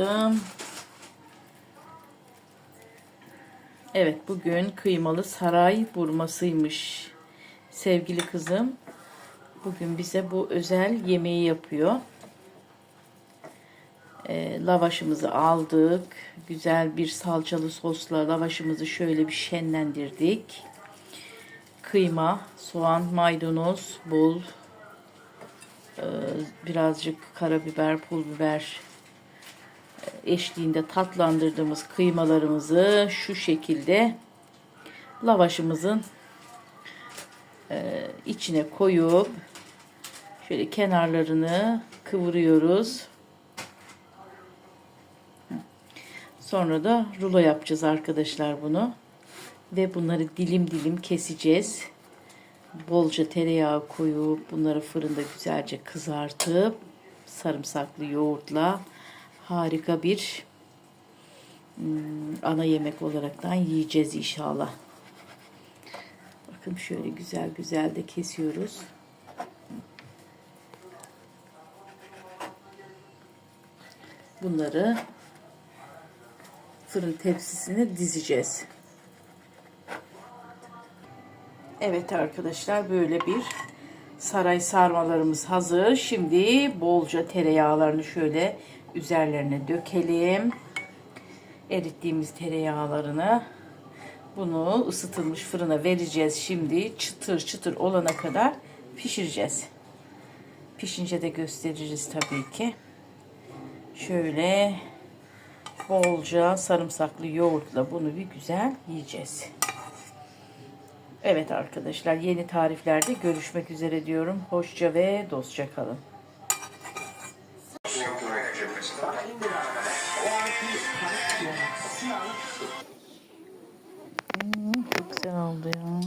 yaptım. Evet bugün kıymalı saray burmasıymış. Sevgili kızım bugün bize bu özel yemeği yapıyor. Ee, lavaşımızı aldık. Güzel bir salçalı sosla lavaşımızı şöyle bir şenlendirdik. Kıyma, soğan, maydanoz, bol, e, birazcık karabiber, pul biber e, eşliğinde tatlandırdığımız kıymalarımızı şu şekilde lavaşımızın e, içine koyup şöyle kenarlarını kıvırıyoruz. Sonra da rulo yapacağız arkadaşlar bunu. Ve bunları dilim dilim keseceğiz. Bolca tereyağı koyup bunları fırında güzelce kızartıp sarımsaklı yoğurtla harika bir hmm, ana yemek olaraktan yiyeceğiz inşallah. Bakın şöyle güzel güzel de kesiyoruz. Bunları fırın tepsisine dizeceğiz. Evet arkadaşlar böyle bir saray sarmalarımız hazır. Şimdi bolca tereyağlarını şöyle üzerlerine dökelim. Erittiğimiz tereyağlarını bunu ısıtılmış fırına vereceğiz. Şimdi çıtır çıtır olana kadar pişireceğiz. Pişince de gösteririz tabii ki. Şöyle bolca sarımsaklı yoğurtla bunu bir güzel yiyeceğiz. Evet arkadaşlar yeni tariflerde görüşmek üzere diyorum. Hoşça ve dostça kalın. Hmm, çok güzel oldu ya.